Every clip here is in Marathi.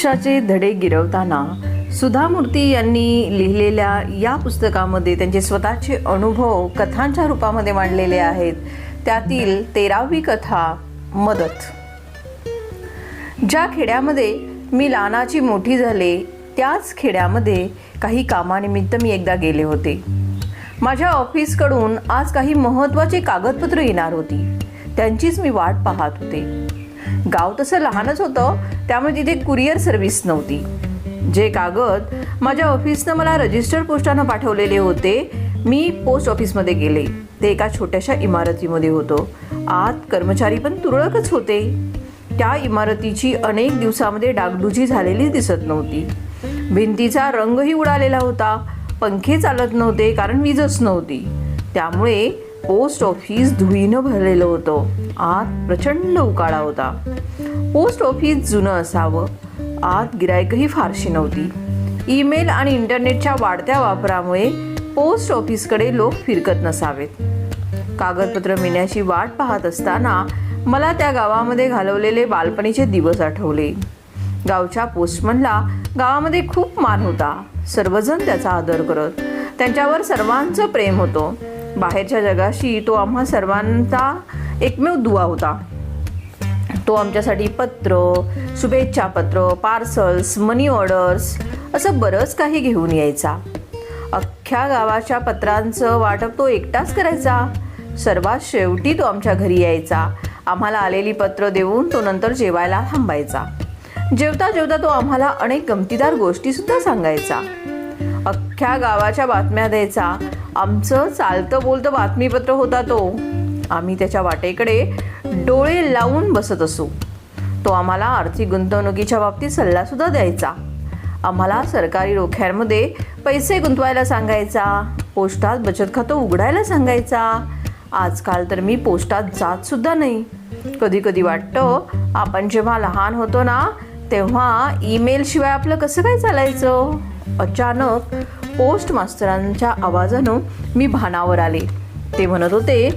पक्षाचे धडे गिरवताना सुधा मूर्ती यांनी लिहिलेल्या या पुस्तकामध्ये त्यांचे स्वतःचे अनुभव कथांच्या रूपामध्ये मांडलेले आहेत. त्यातील तेरावी कथा मदत. ज्या खेड्यामध्ये मी लहानाची मोठी झाले त्याच खेड्यामध्ये काही कामानिमित्त मी एकदा गेले होते. माझ्या ऑफिसकडून आज काही महत्त्वाचे कागदपत्र येणार होती. त्यांचीच मी वाट पाहत होते. गाव तसं लहानच होतं त्यामुळे तिथे कुरिअर सर्व्हिस नव्हती. जे कागद माझ्या ऑफिसनं मला रजिस्टर पोस्टानं पाठवलेले होते मी पोस्ट ऑफिसमध्ये गेले. ते एका छोट्याशा इमारतीमध्ये होतं. आत कर्मचारी पण तुरळकच होते. त्या इमारतीची अनेक दिवसामध्ये डागडुजी झालेली दिसत नव्हती. भिंतीचा रंगही उडालेला होता. पंखे चालत नव्हते कारण वीजच नव्हती. त्यामुळे पोस्ट ऑफिस धुईनं भरलेलं होतं. आत प्रचंड उकाळा होता. पोस्ट ऑफिस जुनं असावं. आत गिरायकही फारशी नव्हती. ईमेल आणि इंटरनेटच्या वाढत्या वापरामुळे पोस्ट ऑफिसकडे लोक फिरकत नसावेत. कागदपत्र मिळण्याची वाट पाहत असताना मला त्या गावामध्ये घालवलेले बालपणीचे दिवस आठवले. गावच्या पोस्टमनला गावामध्ये खूप मान होता. सर्वजण त्याचा आदर करत त्यांच्यावर सर्वांचं प्रेम होतं. बाहेरच्या जगाशी तो आम्हा सर्वांचा एकमेव दुवा होता. तो आमच्यासाठी पत्र शुभेच्छा पत्र पार्सल्स मनी ऑर्डर्स असं बरंच काही घेऊन यायचा. अख्ख्या गावाच्या पत्रांचं वाटप तो एकटाच करायचा. सर्वात शेवटी तो आमच्या घरी यायचा. आम्हाला आलेली पत्र देऊन तो नंतर जेवायला थांबायचा. जेवता जेवता तो आम्हाला अनेक गमतीदार गोष्टीसुद्धा सांगायचा. अख्ख्या गावाच्या बातम्या द्यायचा. आमचं चालतं बोलतं बातमीपत्र होता तो. आम्ही त्याच्या वाटेकडे डोळे लावून बसत असू. तो आम्हाला आर्थिक गुंतवणुकीच्या बाबतीत सल्लासुद्धा द्यायचा. आम्हाला सरकारी रोख्यांमध्ये पैसे गुंतवायला सांगायचा. पोस्टात बचत खातं उघडायला सांगायचा. आजकाल तर मी पोस्टात जात सुद्धा नाही. कधी कधी वाटतं आपण जेव्हा लहान होतो ना तेव्हा ईमेलशिवाय आपलं कसं काय चालायचं? अचानक पोस्ट मास्तरांच्या आवाजानं मी भानावर आले. ते म्हणत होते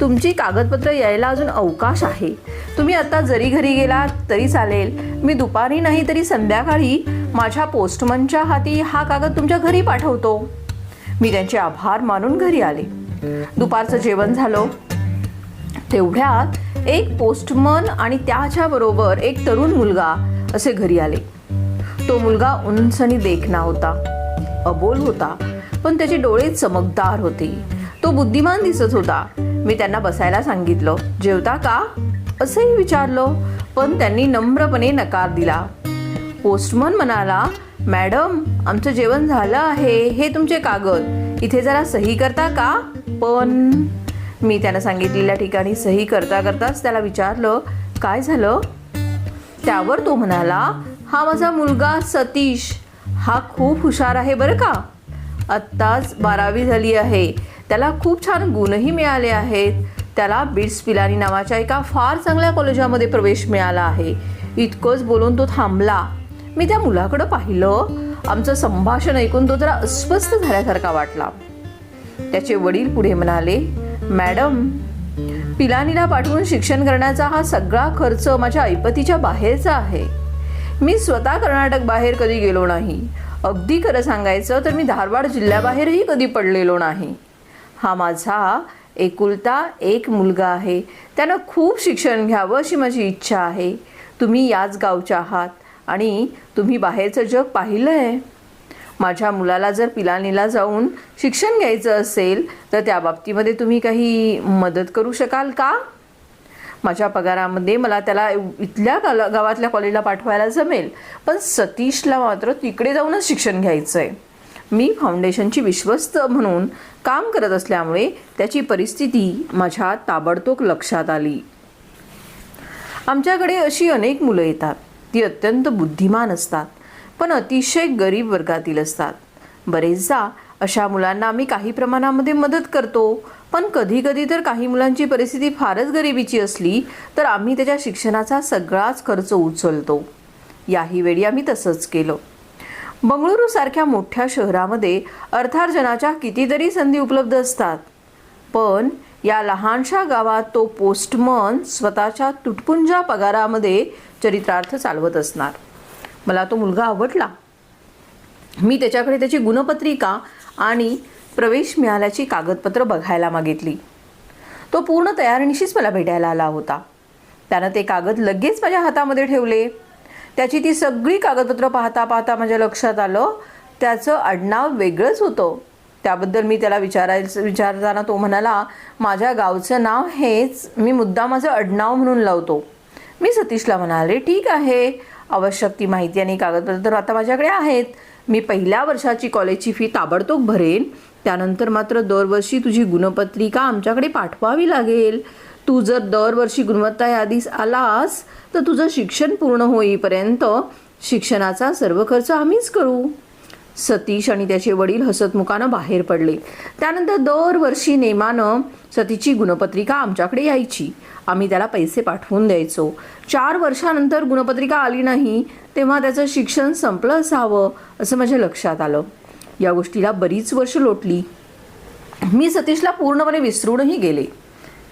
तुमची कागदपत्र यायला अजून अवकाश आहे. तुम्ही आता जरी घरी गेलात तरी चालेल. मी दुपारी नाही तरी संध्याकाळी माझ्या पोस्टमनच्या हाती हा कागद तुमच्या घरी पाठवतो. मी त्यांचे आभार मानून घरी आले. दुपारचं जेवण झालं. तेवढ्यात एक पोस्टमन आणि त्याच्याबरोबर एक तरुण मुलगा असे घरी आले. तो मुलगा उंच देखणा होता. अबोल होता पण त्याचे डोळे चमकदार होते. तो बुद्धिमान दिसत होता. मी त्यांना बसायला सांगितलं. जेवता का? असंही विचारलं पण त्यांनी नम्रपणे नकार दिला. पोस्टमन म्हणाला मॅडम आमचं जेवण झालं आहे. हे तुमचे कागद. इथे जरा सही करता का? पण मी त्यानं सांगितलेल्या ठिकाणी सही करता करताच त्याला विचारलं काय झालं? त्यावर तो म्हणाला हा माझा मुलगा सतीश. हा खूप हुशार आहे बरं का? आत्ताच बारावी झाली आहे. त्याला खूप छान गुणही मिळाले आहेत. त्याला बिट्स पिलानी नावाच्या एका फार चांगल्या कॉलेजामध्ये प्रवेश मिळाला आहे. इतकंच बोलून तो थांबला. मी त्या मुलाकडं पाहिलं. आमचं संभाषण ऐकून तो जरा अस्वस्थ झाल्यासारखा वाटला. त्याचे वडील पुढे म्हणाले मॅडम पिलानीला पाठवून शिक्षण करण्याचा हा सगळा खर्च माझ्या ऐपतीच्या बाहेरचा आहे. मी स्वतः कर्नाटक बाहेर कधी गेलो नाही. अगदी खरं सांगायचं तर मी धारवाड जिल्ह्याबाहेरही कधी पडलेलो नाही. हा माझा एकुलता एक मुलगा आहे. त्यानं खूप शिक्षण घ्यावं अशी माझी इच्छा आहे. तुम्ही याच गावच्या आहात आणि तुम्ही बाहेरचं जग पाहिलं आहे माझ्या मुलाला जर पिलानीला जाऊन शिक्षण घ्यायचं असेल तर त्या बाबतीमध्ये तुम्ही काही मदत करू शकाल का? माझ्या पगारामध्ये मला त्याला इथल्या गावातल्या कॉलेजला पाठवायला जमेल. पण सतीशला मात्र तिकडे जाऊनच शिक्षण घ्यायचं आहे मी फाउंडेशनची विश्वस्त म्हणून काम करत असल्यामुळे त्याची परिस्थिती माझ्या ताबडतोब लक्षात आली. आमच्याकडे अशी अनेक मुलं येतात. ती अत्यंत बुद्धिमान असतात पण अतिशय गरीब वर्गातील असतात. बरेचदा अशा मुलांना आम्ही काही प्रमाणामध्ये मदत करतो. पण कधी कधी तर काही मुलांची परिस्थिती फारच गरिबीची असली तर आम्ही त्याच्या शिक्षणाचा सगळाच खर्च उचलतो. याही वेळी आम्ही तसंच केलं. बंगळुरू सारख्या मोठ्या शहरामध्ये अर्थार्जनाच्या कितीतरी संधी उपलब्ध असतात. पण या लहानशा गावात तो पोस्टमन स्वतःच्या तुटपुंजा पगारामध्ये चरित्रार्थ चालवत असणार. मला तो मुलगा आवडला. मी त्याच्याकडे त्याची गुणपत्रिका आणि प्रवेश मिळाल्याची कागदपत्र बघायला मागितली. तो पूर्ण तयारीनिशीच मला भेटायला आला होता. त्यानं ते कागद लगेच माझ्या हातामध्ये ठेवले. त्याची ती सगळी कागदपत्रं पाहता पाहता माझ्या लक्षात आलं. त्याचं आडनाव वेगळंच होतं. त्याबद्दल मी त्याला विचारायचं विचारताना तो म्हणाला माझ्या गावचं नाव हेच. मी मुद्दा माझं आडनाव म्हणून लावतो. मी सतीशला म्हणाले ठीक आहे. आवश्यक ती माहिती आणि कागदपत्र तर आता माझ्याकडे आहेत. मी पहिल्या वर्षाची कॉलेजची फी ताबडतोब भरेन. त्यानंतर मात्र दरवर्षी तुझी गुणपत्रिका आमच्याकडे पाठवावी लागेल. तू जर दरवर्षी गुणवत्ता यादीस आलास तर तुझं शिक्षण पूर्ण होईपर्यंत शिक्षणाचा सर्व खर्च आम्हीच करू. सतीश आणि त्याचे वडील हसतमुखानं बाहेर पडले. त्यानंतर दरवर्षी नेमानं सतीची गुणपत्रिका आमच्याकडे यायची. आम्ही त्याला पैसे पाठवून द्यायचो. चार वर्षानंतर गुणपत्रिका आली नाही तेव्हा त्याचं शिक्षण संपलं असावं असं माझ्या लक्षात आलं. या गोष्टीला बरीच वर्ष लोटली. मी सतीशला पूर्णपणे विसरूनही गेले.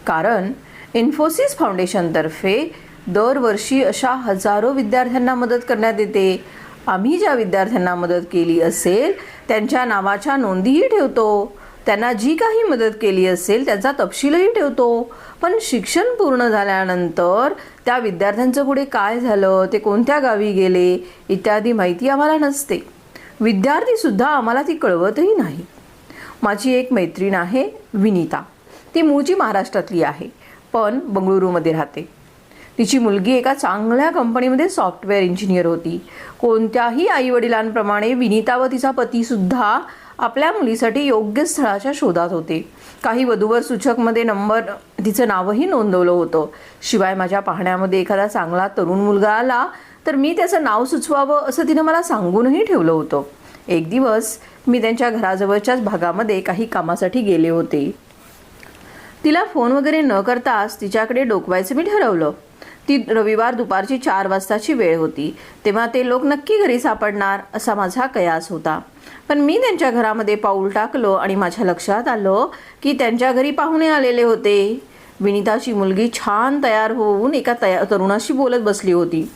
कारण इन्फोसिस फाउंडेशनतर्फे दरवर्षी अशा हजारो विद्यार्थ्यांना मदत करण्यात येते. आम्ही ज्या विद्यार्थ्यांना मदत केली असेल त्यांच्या नावाच्या नोंदीही ठेवतो. त्यांना जी काही मदत केली असेल त्याचा तपशीलही ठेवतो. पण शिक्षण पूर्ण झाल्यानंतर त्या विद्यार्थ्यांचं पुढे काय झालं ते कोणत्या गावी गेले इत्यादी माहिती आम्हाला नसते. विद्यार्थीसुद्धा आम्हाला ती कळवतही नाही. माझी एक मैत्रीण आहे विनीता. ती मूळची महाराष्ट्रातली आहे पण बंगळुरूमध्ये राहते. तिची मुलगी एका चांगल्या कंपनीमध्ये सॉफ्टवेअर इंजिनियर होती. कोणत्याही आईवडिलांप्रमाणे विनीता व तिचा पतीसुद्धा आपल्या मुलीसाठी योग्य स्थळाच्या शोधात होती. काही वधूवर सूचकमध्ये नंबर तिचं नावही नोंदवलं होतं. शिवाय माझ्या पाहण्यामध्ये एखादा चांगला तरुण मुलगा आला तर मी त्याचं नाव सुचवावं असं तिनं मला सांगूनही ठेवलं होतं. एक दिवस मी त्यांच्या घराजवळच्याच भागामध्ये काही कामासाठी गेले होते. तिला फोन वगैरे न करताच तिच्याकडे डोकवायचं मी ठरवलं. ती रविवार दुपारची चार वाजताची वेळ होती. तेव्हा ते लोक नक्की घरी सापडणार असा माझा कयास होता. पण मी त्यांच्या घरामध्ये पाऊल टाकलो आणि माझ्या लक्षात आलं की त्यांच्या घरी पाहुणे आलेले होते. विनिताची मुलगी छान तयार होऊन एका तया तरुणाशी बोलत बसली होती.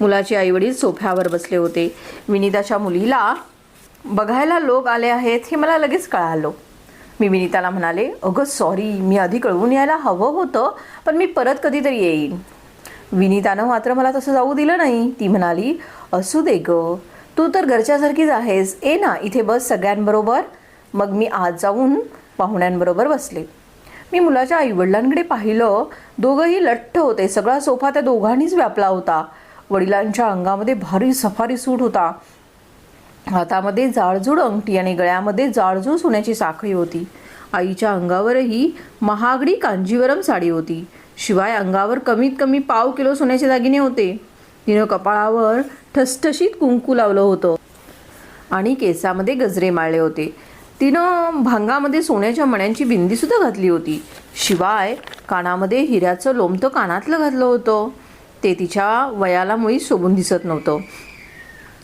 मुलाचे आईवडील सोफ्यावर बसले होते. विनिताच्या मुलीला बघायला लोक आले आहेत हे मला लगेच कळालं. मी विनिताला म्हणाले अगं सॉरी मी आधी कळवून यायला हवं होतं पण मी परत कधीतरी येईन. विनीतानं मात्र मला तसं जाऊ दिलं नाही. ती म्हणाली असू दे ग. तू तर घरच्यासारखीच आहेस. ए ना इथे बस सगळ्यांबरोबर. मग मी आज जाऊन पाहुण्यांबरोबर बसले. मी मुलाच्या आईवडिलांकडे पाहिलं. दोघंही लठ्ठ होते. सगळा सोफा त्या दोघांनीच व्यापला होता. वडिलांच्या अंगामध्ये भारी सफारी सूट होता. हातामध्ये जाळजूड अंगठी आणि गळ्यामध्ये जाळजूड सोन्याची साखळी होती. आईच्या अंगावरही महागडी कांजीवरम साडी होती. शिवाय अंगावर कमीत कमी पाव किलो सोन्याचे दागिने होते. तिनं कपाळावर ठसठशीत कुंकू लावलं होतं. आणि केसामध्ये गजरे माळले होते. तिनं भांगामध्ये सोन्याच्या मण्यांची बिंदीसुद्धा घातली होती. शिवाय कानामध्ये हिऱ्याचं लोमतं कानातलं घातलं होतं. ते तिच्या वयाला मुळी शोभून दिसत नव्हतं.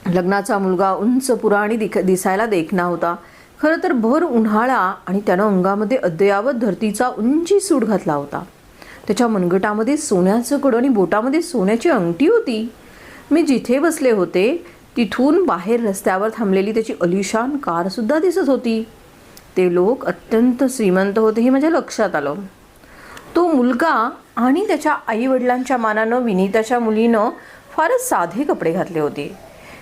लग्नाचा मुलगा उंच पुरा आणि दिख दिसायला देखना होता. खरं तर भर उन्हाळा आणि त्यानं अंगामध्ये अद्ययावत धरतीचा उंची सूट घातला होता. त्याच्या मनगटामध्ये सोन्याचं कडं आणि बोटामध्ये सोन्याची अंगठी होती. मी जिथे बसले होते तिथून बाहेर रस्त्यावर थांबलेली त्याची अलिशान कारसुद्धा दिसत होती. ते लोक अत्यंत श्रीमंत होते हे माझ्या लक्षात आलं. तो मुलगा आणि त्याच्या आईवडिलांच्या मानानं विनीताच्या मुलीनं फारच साधे कपडे घातले होते.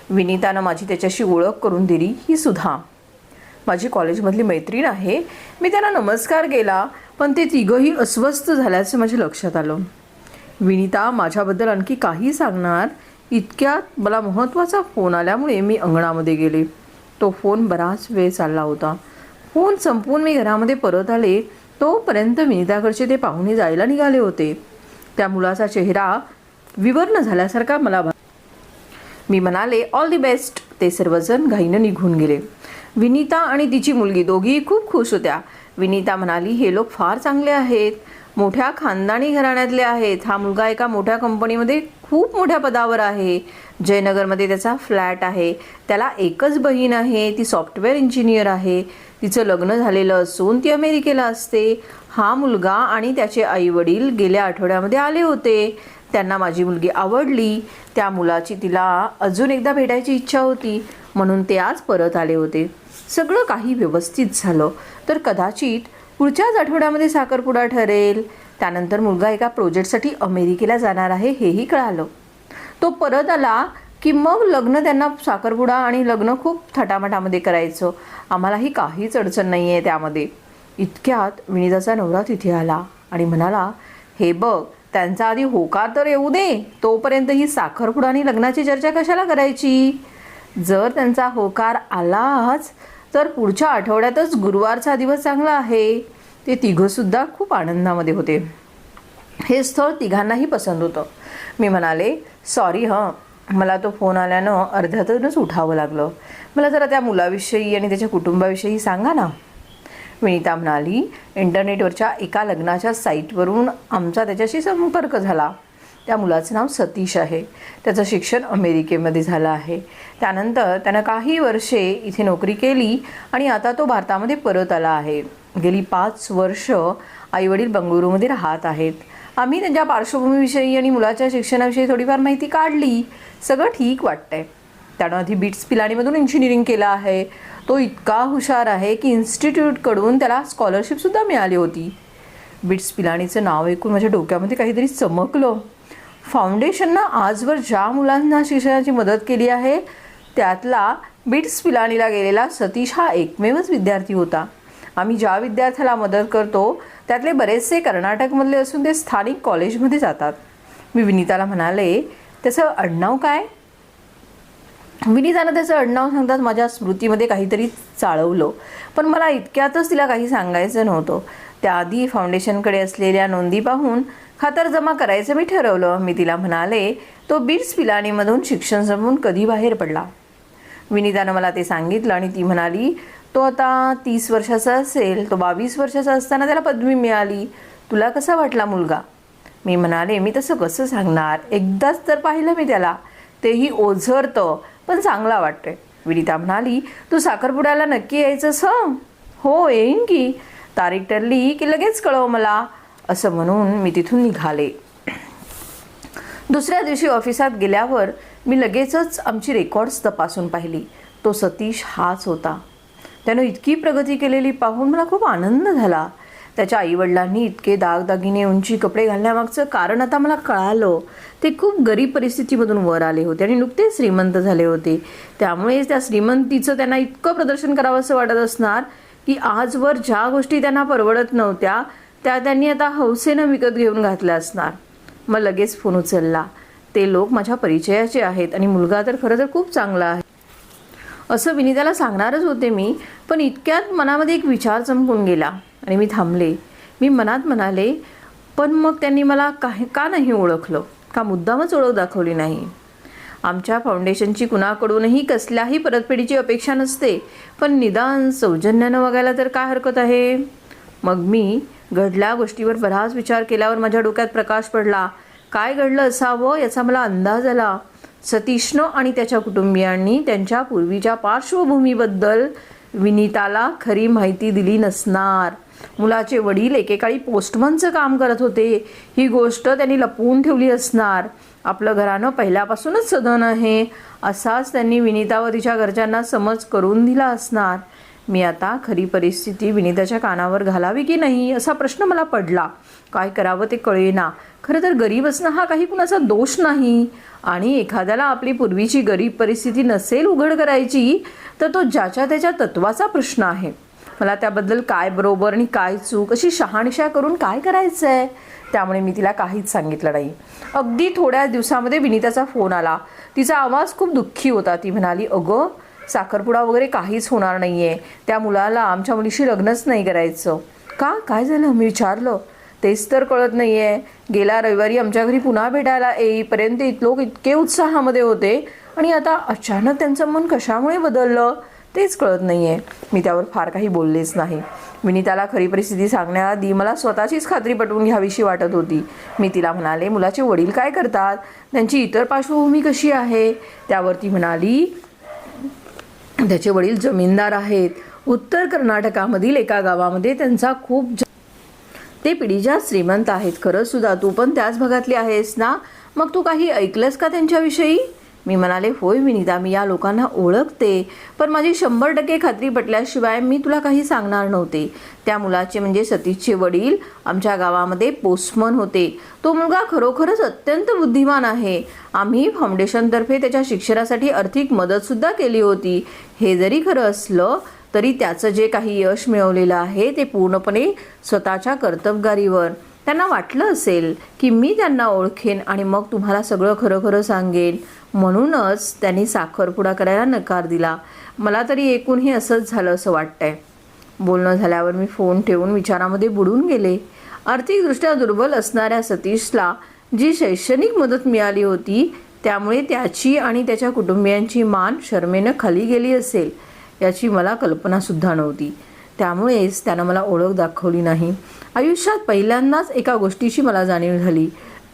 विनीतानं माझी त्याच्याशी ओळख करून दिली ही सुद्धा माझी कॉलेजमधली मैत्रीण आहे. मी त्यांना नमस्कार केला पण ते तिघंही अस्वस्थ झाल्याचं माझ्या लक्षात आलं. विनीता माझ्याबद्दल आणखी काही सांगणार? इतक्यात मला महत्त्वाचा फोन आल्यामुळे मी अंगणामध्ये गेले. तो फोन बराच वेळ चालला होता. फोन संपवून मी घरामध्ये परत आले. तोपर्यंत विनीताकडचे ते पाहुणे जायला निघाले होते. त्या मुलाचा चेहरा विवर्ण झाल्यासारखा मला मी म्हणाले ऑल दी बेस्ट ते सर्वजण घाईनं निघून गेले. विनीता आणि तिची मुलगी दोघीही खूप खुश होत्या. विनीता म्हणाली हे लोक फार चांगले आहेत. मोठ्या खानदानी घराण्यातले आहेत. हा मुलगा एका मोठ्या कंपनीमध्ये खूप मोठ्या पदावर आहे. जयनगरमध्ये त्याचा फ्लॅट आहे. त्याला एकच बहीण आहे. ती सॉफ्टवेअर इंजिनियर आहे. तिचं लग्न झालेलं असून ती अमेरिकेला असते. हा मुलगा आणि त्याचे आई वडील गेल्या आठवड्यामध्ये आले होते. त्यांना माझी मुलगी आवडली. त्या मुलाची तिला अजून एकदा भेटायची इच्छा होती. म्हणून ते आज परत आले होते. सगळं काही व्यवस्थित झालं. तर कदाचित पुढच्याच आठवड्यामध्ये साखरपुडा ठरेल. त्यानंतर मुलगा एका प्रोजेक्टसाठी अमेरिकेला जाणार आहे हेही कळालं. तो परत आला की मग लग्न त्यांना साखरपुडा आणि लग्न खूप थटामटामध्ये करायचं. आम्हालाही काहीच अडचण नाही आहे त्यामध्ये. इतक्यात विनिताचा नवरा तिथे आला आणि म्हणाला हे बघ त्यांचा आधी होकार तर येऊ दे. तोपर्यंत ही साखरपुडा आणि लग्नाची चर्चा कशाला करायची? जर त्यांचा होकार आलाच तर पुढच्या आठवड्यातच गुरुवारचा दिवस चांगला आहे. ते तिघंसुद्धा खूप आनंदामध्ये होते. हे स्थळ तिघांनाही पसंत होतं. मी म्हणाले सॉरी हं. मला तो फोन आल्यानं अर्ध्यातूनच उठावं लागलं. मला जरा त्या मुलाविषयी आणि त्याच्या कुटुंबाविषयी सांगा ना. विनीता म्हणाली इंटरनेटवरच्या एका लग्नाच्या साईटवरून आमचा त्याच्याशी संपर्क झाला. त्या मुलाचं नाव सतीश आहे. त्याचं शिक्षण अमेरिकेमध्ये झालं आहे. त्यानंतर त्यानं काही वर्षे इथे नोकरी केली आणि आता तो भारतामध्ये परत आला आहे. गेली पाच वर्ष आईवडील बंगळुरूमध्ये राहत आहेत. आम्ही त्यांच्या पार्श्वभूमीविषयी आणि मुलाच्या शिक्षणाविषयी थोडीफार माहिती काढली. सगळं ठीक वाटतंय. त्यानं आधी बिट्स पिलानीमधून इंजिनिअरिंग केलं आहे. तो इतका हुशार आहे की इन्स्टिट्यूटकडून त्याला स्कॉलरशिपसुद्धा मिळाली होती. बिट्स पिलानीचं नाव ऐकून माझ्या डोक्यामध्ये काहीतरी चमकलं. फाउंडेशननं आजवर ज्या मुलांना शिक्षणाची मदत केली आहे त्यातला बिट्स पिलानीला गेलेला सतीश हा एकमेवच विद्यार्थी होता. आम्ही ज्या विद्यार्थ्याला मदत करतो त्यातले बरेचसे कर्नाटकमधले असून ते स्थानिक कॉलेजमध्ये जातात. मी विनीताला म्हणाले त्याचं आडनाव काय? विनीतानं त्याचं आडनाव सांगतात माझ्या स्मृतीमध्ये काहीतरी चाळवलं. पण मला इतक्यातच तिला काही सांगायचं नव्हतं. त्याआधी फाउंडेशनकडे असलेल्या नोंदी पाहून खातर जमा करायचं मी ठरवलं. मी तिला म्हणाले तो बीड्स पिलाणीमधून शिक्षण संपवून कधी बाहेर पडला? विनीतानं मला ते सांगितलं आणि ती म्हणाली तो आता तीस वर्षाचा असेल. तो बावीस वर्षाचा असताना त्याला पदवी मिळाली. तुला कसा वाटला मुलगा? मी म्हणाले मी तसं कसं सांगणार? एकदाच तर पाहिलं मी त्याला. तेही ओझरतं पण चांगला वाटतंय. विनिता म्हणाली तू साखरपुड्याला नक्की यायचंस हं? हो येईन की. तारीख ठरली की लगेच कळव मला. असं म्हणून मी तिथून निघाले. दुसऱ्या दिवशी ऑफिसात गेल्यावर मी लगेचच आमची रेकॉर्ड्स तपासून पाहिली. तो सतीश हाच होता. त्यानं इतकी प्रगती केलेली पाहून मला खूप आनंद झाला. त्याच्या आईवडिलांनी इतके दागदागिने उंची कपडे घालण्यामागचं कारण आता मला कळालं. ते खूप गरीब परिस्थितीमधून वर आले होते आणि नुकतेच श्रीमंत झाले होते. त्यामुळे त्या श्रीमंतीचं त्यांना इतकं प्रदर्शन करावं असं वाटत असणार की आजवर ज्या गोष्टी त्यांना परवडत नव्हत्या त्या त्यांनी आता हौसेनं विकत घेऊन घातल्या असणार. मग लगेच फोन उचलला. ते लोक माझ्या परिचयाचे आहेत आणि मुलगा तर खरं तर खूप चांगला आहे. असं विनिताला सांगणारच होते मी पण इतक्यात मनामध्ये एक विचार चमकून गेला आणि मी थांबले. मी मनात म्हणाले पण मग त्यांनी मला काही का नाही ओळखलं? का मुद्दामच ओळख दाखवली नाही? आमच्या फाउंडेशनची कुणाकडूनही कसल्याही परतफेडीची अपेक्षा नसते पण निदान सौजन्यानं वागायला तर काय हरकत आहे? मग मी घडल्या गोष्टीवर बराच विचार केल्यावर माझ्या डोक्यात प्रकाश पडला. काय घडलं असावं याचा मला अंदाज आला. सतीशनं आणि त्याच्या कुटुंबियांनी त्यांच्या पूर्वीच्या पार्श्वभूमीबद्दल विनीताला खरी माहिती दिली नसणार. मुलाचे वडील एकेकाळी पोस्टमनचं काम करत होते. ही गोष्ट त्यांनी लपवून ठेवली असणार. आपलं घरानं पहिल्यापासूनच सदन आहे. असाच त्यांनी विनीता व तिच्या घरच्यांना समज करून दिला असणार. मी आता खरी परिस्थिती विनीताच्या कानावर घालावी की नाही असा प्रश्न मला पडला. काय करावं ते कळेना. खरं तर गरीब असणं हा काही कुणाचा दोष नाही. आणि एखाद्याला आपली पूर्वीची गरीब परिस्थिती नसेल उघड करायची तर तो ज्याच्या त्याच्या तत्वाचा प्रश्न आहे. मला त्याबद्दल काय बरोबर आणि काय चूक अशी शहाणशा करून काय करायचं आहे त्यामुळे मी तिला काहीच सांगितलं नाही. अगदी थोड्या दिवसामध्ये विनीताचा फोन आला. तिचा आवाज खूप दुःखी होता. ती म्हणाली अगं साखरपुडा वगैरे काहीच होणार नाही आहे त्या मुलाला आमच्या मुलीशी लग्नच नाही करायचं. का? काय झालं? मी विचारलं. तेच तर कळत नाही आहे गेल्या रविवारी आमच्या घरी पुन्हा भेटायला येईपर्यंत लोक इतके उत्साहामध्ये होते. आणि आता अचानक त्यांचं मन कशामुळे बदललं? तेच कळत नाही आहे मी त्यावर फार काही बोललेच नाही. विनीताला खरी परिस्थिती सांगण्याआधी मला स्वतःचीच खात्री पटवून घ्यावीशी वाटत होती. मी तिला म्हणाले मुलाचे वडील काय करतात? त्यांची इतर पार्श्वभूमी कशी आहे? त्यावर ती म्हणाली त्याचे वडील जमीनदार आहेत. उत्तर कर्नाटकामधील एका गावामध्ये त्यांचा खूप ते पिढीच्या श्रीमंत आहेत. खरंच सुद्धा तू पण त्याच भागातली आहेस ना? मग तू काही ऐकलंस का त्यांच्याविषयी? मी म्हणाले होय विनिता मी या लोकांना ओळखते. पण माझी शंभर टक्के खात्री पटल्याशिवाय मी तुला काही सांगणार नव्हते. त्या मुलाचे म्हणजे सतीशचे वडील आमच्या गावामध्ये पोस्टमन होते. तो मुलगा खरोखरच अत्यंत बुद्धिमान आहे. आम्ही फाउंडेशनतर्फे त्याच्या शिक्षणासाठी आर्थिक मदतसुद्धा केली होती. हे जरी खरं असलं तरी त्याचं जे काही यश मिळवलेलं आहे ते पूर्णपणे स्वतःच्या कर्तबगारीवर. त्यांना वाटलं असेल की मी त्यांना ओळखेन आणि मग तुम्हाला सगळं खरं खरं सांगेन. म्हणूनच त्यांनी साखरपुडा करायला नकार दिला. मला तरी एकूण हे असंच झालं असं वाटतंय. बोलणं झाल्यावर मी फोन ठेवून विचारामध्ये बुडून गेले. आर्थिकदृष्ट्या दुर्बल असणाऱ्या सतीशला जी शैक्षणिक मदत मिळाली होती त्यामुळे त्याची आणि त्याच्या कुटुंबियांची मान शर्मेनं खाली गेली असेल याची मला कल्पनासुद्धा नव्हती. त्यामुळेच त्यानं मला ओळख दाखवली नाही. आयुष्यात पहिल्यांदाच एका गोष्टीची मला जाणीव झाली.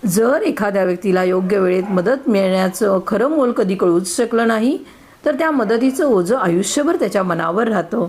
जर एखाद्या व्यक्तीला योग्य वेळेत मदत मिळण्याचं खरं मोल कधी कळूच शकलं नाही तर त्या मदतीचं ओझं आयुष्यभर त्याच्या मनावर राहतं.